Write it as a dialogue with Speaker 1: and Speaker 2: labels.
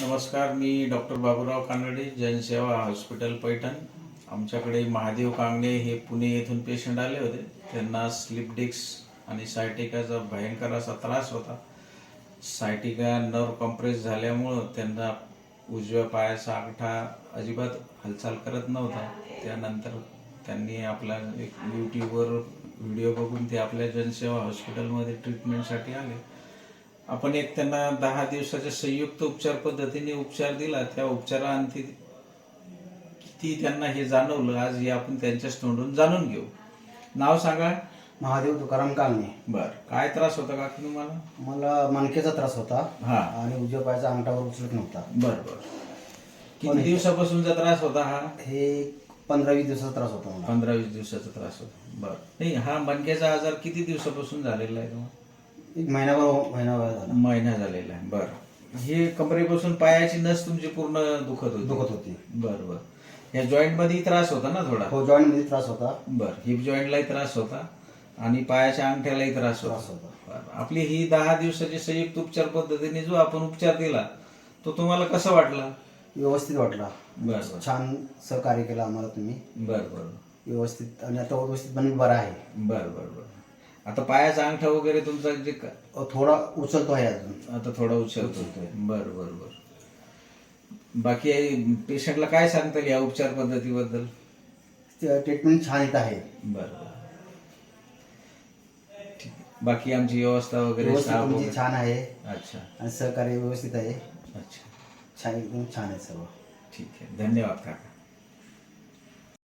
Speaker 1: नमस्कार मी डॉक्टर बाबूराव कानडे जनसेवा हॉस्पिटल पैठण. आमच्याकडे महादेव कांगणे हे पुणे येथून पेशंट आले होते. त्यांना स्लिप डिस्क आणि सायटिकाचा भयंकर असा त्रास होता. सायटिका नर्व कॉम्प्रेस झाल्यामुळं त्यांना उजव्या पायाचा आगठा अजिबात हालचाल करत नव्हता. त्यानंतर त्यांनी आपला एक यूट्यूबवर व्हिडिओ बघून ते आपल्या जनसेवा हॉस्पिटलमध्ये ट्रीटमेंटसाठी आले. आपण एक त्यांना दहा दिवसाच्या संयुक्त उपचार पद्धतीने उपचार दिला त्या उपचारांती किती त्यांना हे जाणवलं. आज हे आपण त्यांच्याच तोंडून जाणून घेऊ. नाव सांगा.
Speaker 2: महादेव तुकाराम कालणे.
Speaker 1: बर. काय त्रास होता का तुम्हाला?
Speaker 2: मला मणकेचा त्रास होता
Speaker 1: हा.
Speaker 2: आणि उजव्या पायाचा अंगठावर उचलत नव्हता.
Speaker 1: बर बर. किती दिवसापासूनचा त्रास होता हा?
Speaker 2: हे पंधरा वीस दिवसाचा त्रास होता मला.
Speaker 1: पंधरा वीस दिवसाचा त्रास होता. बर. नाही हा मणक्याचा आजार किती दिवसापासून झालेला आहे तुम्हाला?
Speaker 2: एक महिनाभर महिनाभर झाला.
Speaker 1: महिना झालेला आहे. बर. हे कमरेपासून पायाची नस तुमची पूर्ण दुखत होती.
Speaker 2: दुखत होती.
Speaker 1: बर बर. या जॉईंटमध्ये त्रास होता ना थोडा?
Speaker 2: हो जॉईंटमध्ये त्रास होता.
Speaker 1: बर. हिप जॉईंटलाही त्रास होता आणि पायाच्या अंगठ्यालाही त्रास होता. आपली ही दहा दिवसाची संयुक्त उपचार पद्धतीने जो आपण उपचार दिला तो तुम्हाला कसा वाटला?
Speaker 2: व्यवस्थित वाटला.
Speaker 1: बर
Speaker 2: छान सहकार्य केलं आम्हाला तुम्ही.
Speaker 1: बर बर.
Speaker 2: व्यवस्थित आणि आता व्यवस्थित पण बरा आहे.
Speaker 1: बर बर बर. आता पायाचा अंगठा वगैरे तुमचा जे क-
Speaker 2: थोडा उचलतो आहे अजून.
Speaker 1: आता थोडा उचलतोय बर बर बर. बाकी पेशंटला काय सांगता येईल या उपचार पद्धतीबद्दल?
Speaker 2: ट्रीटमेंट छान येत आहे.
Speaker 1: बर ठीक. बाकी आमची व्यवस्था वगैरे
Speaker 2: तुमची
Speaker 1: वगैरे?
Speaker 2: छान आहे.
Speaker 1: अच्छा.
Speaker 2: आणि सहकार्य व्यवस्थित आहे.
Speaker 1: अच्छा.
Speaker 2: छान एकदम छान आहे सर्व.
Speaker 1: ठीक आहे. धन्यवाद काका.